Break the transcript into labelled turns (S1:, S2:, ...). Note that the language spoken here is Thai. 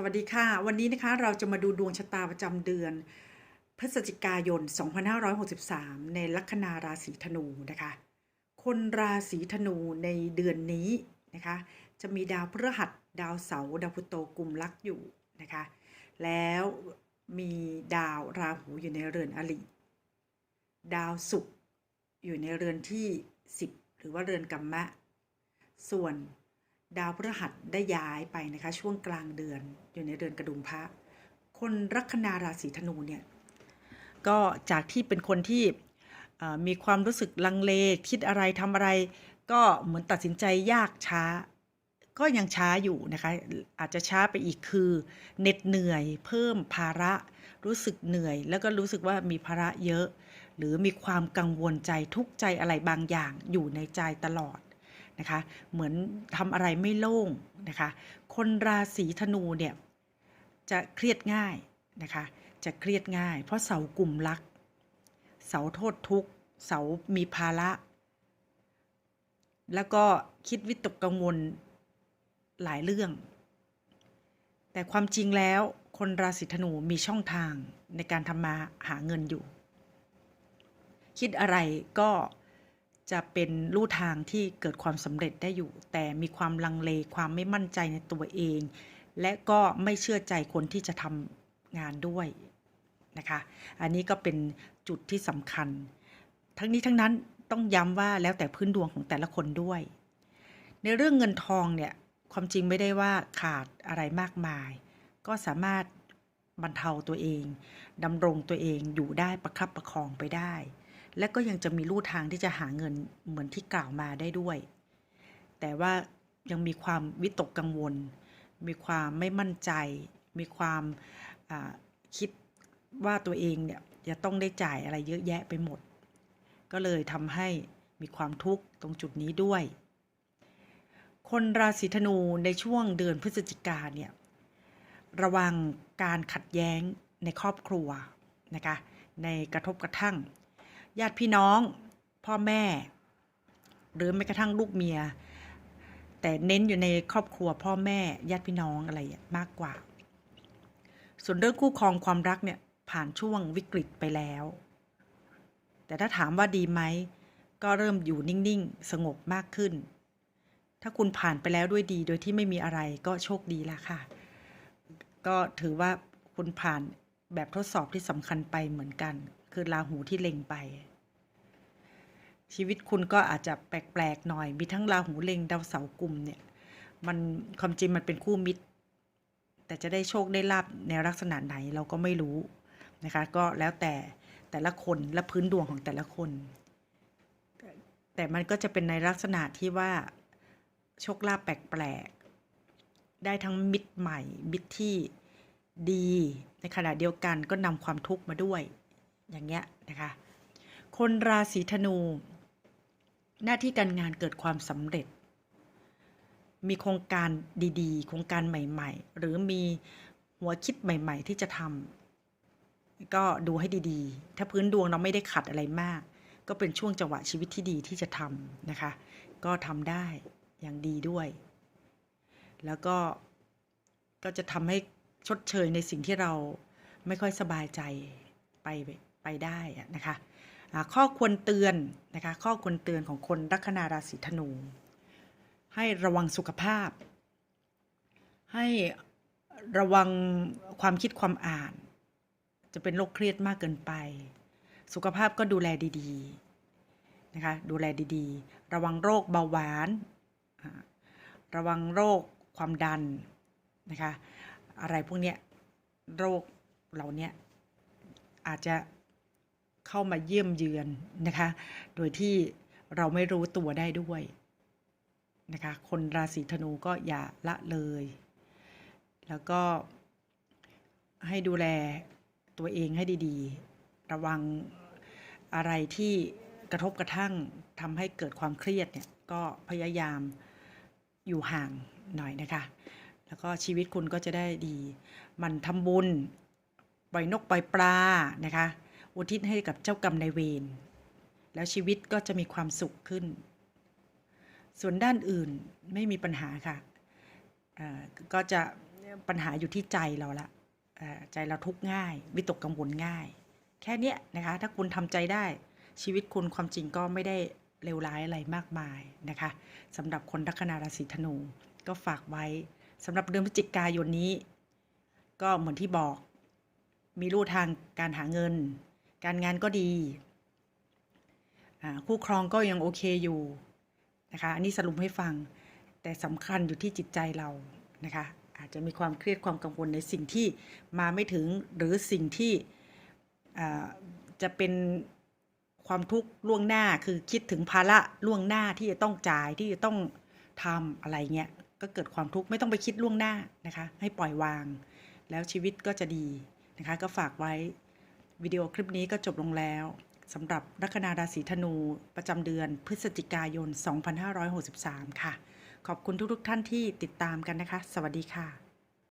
S1: สวัสดีค่ะ วันนี้นะคะเราจะมาดูดวงชะตาประจำเดือน พฤศจิกายน 2563 ในลัคนาราศีธนูนะคะ คนราศีธนูในเดือนนี้นะคะ จะมีดาวพฤหัส ดาวเสาร์ดาวพุโตกลุ่มลักอยู่นะคะ แล้วมีดาวราหูอยู่ในเรือนอลิดาวศุกร์อยู่ในเรือนที่ 10 หรือว่าเรือนกัมมะ ส่วน ดาวพฤหัสได้ย้ายไปนะคะ ช่วงกลางเดือนอยู่ในเดือนกระดุมพระ คนลัคนาราศีธนูเนี่ยก็จากที่เป็นคนที่มีความรู้สึกลังเลคิดอะไรทำอะไร ก็เหมือนตัดสินใจยากช้า ก็ยังช้าอยู่นะคะ อาจจะช้าไปอีกคือเหน็ดเหนื่อย เพิ่มภาระ รู้สึกเหนื่อย แล้วก็รู้สึกว่ามีภาระเยอะ หรือมีความกังวลใจทุกใจอะไรบางอย่างอยู่ในใจตลอด นะคะ เหมือนทำอะไรไม่โล่งนะคะ คนราศีธนูเนี่ยจะเครียดง่ายนะคะ จะเครียดง่าย เพราะเสากลุ่มรัก เสาโทษทุกเสามีภาระ แล้วก็คิดวิตกกังวลหลายเรื่อง แต่ความจริงแล้วคนราศีธนูมีช่องทางในการทำมาหาเงินอยู่ คิดอะไรก็ จะเป็นลู่ทางที่เกิดความสำเร็จได้อยู่ แต่มีความลังเลความไม่มั่นใจในตัวเอง และก็ไม่เชื่อใจคนที่จะทำงานด้วยนะคะ อันนี้ก็เป็นจุดที่สำคัญ ทั้งนี้ทั้งนั้นต้องย้ำว่าแล้วแต่พื้นดวงของแต่ละคนด้วย ในเรื่องเงินทองเนี่ยความจริงไม่ได้ว่าขาดอะไรมากมาย ก็สามารถบรรเทาตัวเองดำรงตัวเองอยู่ได้ประคับประคองไปได้ และก็ยังจะมีลู่ทางที่จะหาเงินเหมือนที่กล่าวมาได้ด้วย แต่ว่ายังมีความวิตกกังวล มีความไม่มั่นใจ มีความคิดว่าตัวเองเนี่ยจะต้องได้จ่ายอะไรเยอะแยะไปหมด ก็เลยทำให้มีความทุกข์ตรงจุดนี้ด้วย คนราศีธนูในช่วงเดือนพฤศจิกาเนี่ยระวังการขัดแย้งในครอบครัวนะคะในกระทบกระทั่ง ญาติพี่น้อง พ่อแม่ หรือแม้กระทั่งลูกเมีย แต่เน้นอยู่ในครอบครัวพ่อแม่ญาติพี่น้องอะไรมากกว่า ส่วนเรื่องคู่ครองความรักเนี่ยผ่านช่วงวิกฤตไปแล้ว แต่ถ้าถามว่าดีไหม ก็เริ่มอยู่นิ่งๆ สงบมากขึ้น ถ้าคุณผ่านไปแล้วด้วยดีโดยที่ไม่มีอะไรก็โชคดีแล้วค่ะ ก็ถือว่าคุณผ่านแบบทดสอบที่สำคัญไปเหมือนกัน คือราหูที่เล็งไป ชีวิตคุณก็อาจจะแปลกๆหน่อย มีทั้งราหูเล็งดาวเสาร์กลุ่มเนี่ย มันความจริงมันเป็นคู่มิตร แต่จะได้โชคได้ลาบในลักษณะไหนเราก็ไม่รู้นะคะ ก็แล้วแต่แต่ละคนและพื้นดวงของแต่ละคน แต่มันก็จะเป็นในลักษณะที่ว่าโชคลาภแปลกๆ ได้ทั้งมิตรใหม่ มิตรที่ดี ในขณะเดียวกันก็นำความทุกข์มาด้วย อย่างเงี้ยนะคะ คนราศีธนู หน้าที่การงานเกิดความสำเร็จ มีโครงการดีๆ โครงการใหม่ ๆ หรือมีหัวคิดใหม่ ๆ ที่จะทำก็ดูให้ดีๆ ถ้าพื้นดวงเราไม่ได้ขัดอะไรมาก ก็เป็นช่วงจังหวะชีวิตที่ดีที่จะทำนะคะ ก็ทำได้อย่างดีด้วย แล้วก็ก็จะทำให้ชดเชยในสิ่งที่เราไม่ค่อยสบายใจไป ไปได้อะนะคะข้อควรเตือนนะคะข้อควรเตือนของคนลัคนาราศีธนู ให้ระวังสุขภาพ ให้ระวังความคิดความอ่าน จะเป็นโรคเครียดมากเกินไป สุขภาพก็ดูแลดีๆนะคะดูแลดีๆ ระวังโรคเบาหวาน ระวังโรคความดันนะคะอะไรพวกเนี้ยโรคเหล่านี้อาจจะ เข้ามาเยี่ยมเยือนนะคะ โดยที่เราไม่รู้ตัวได้ด้วยนะคะ คนราศีธนูก็อย่าละเลย แล้วก็ให้ดูแลตัวเองให้ดีๆ ระวังอะไรที่กระทบกระทั่งทำให้เกิดความเครียดเนี่ย ก็พยายามอยู่ห่างหน่อยนะคะ แล้วก็ชีวิตคุณก็จะได้ดี มันทำบุญปล่อยนกปล่อยปลานะคะ อุทิศให้กับเจ้ากรรมนายเวรแล้วชีวิตก็จะมีความสุขขึ้น ส่วนด้านอื่นไม่มีปัญหาค่ะก็จะปัญหาอยู่ที่ใจเราละใจเราทุกข์ง่าย วิตกกังวลง่าย แค่นี้นะคะ ถ้าคุณทำใจได้ชีวิตคุณความจริงก็ไม่ได้เลวร้ายอะไรมากมายนะคะสำหรับคนลัคนาราศีธนู ก็ฝากไว้สำหรับเดือนพฤศจิกายนนี้ ก็เหมือนที่บอก มีรูทางการหาเงิน การงานก็ดี คู่ครองก็ยังโอเคอยู่นะคะอันนี้สรุปให้ฟังแต่สำคัญอยู่ที่จิตใจเรานะคะอาจจะมีความเครียดความกังวลในสิ่งที่มาไม่ถึงหรือสิ่งที่จะเป็นความทุกข์ล่วงหน้าคือคิดถึงภาระล่วงหน้าที่จะต้องจ่ายที่จะต้องทำอะไรเงี้ยก็เกิดความทุกข์ไม่ต้องไปคิดล่วงหน้านะคะ ให้ปล่อยวาง แล้วชีวิตก็จะดีนะคะ ก็ฝากไว้ วิดีโอคลิปนี้ก็จบลงแล้วสำหรับลัคนาราศีธนูประจำเดือนพฤศจิกายน 2563 ค่ะ ขอบคุณทุกๆท่านที่ติดตามกันนะคะ สวัสดีค่ะ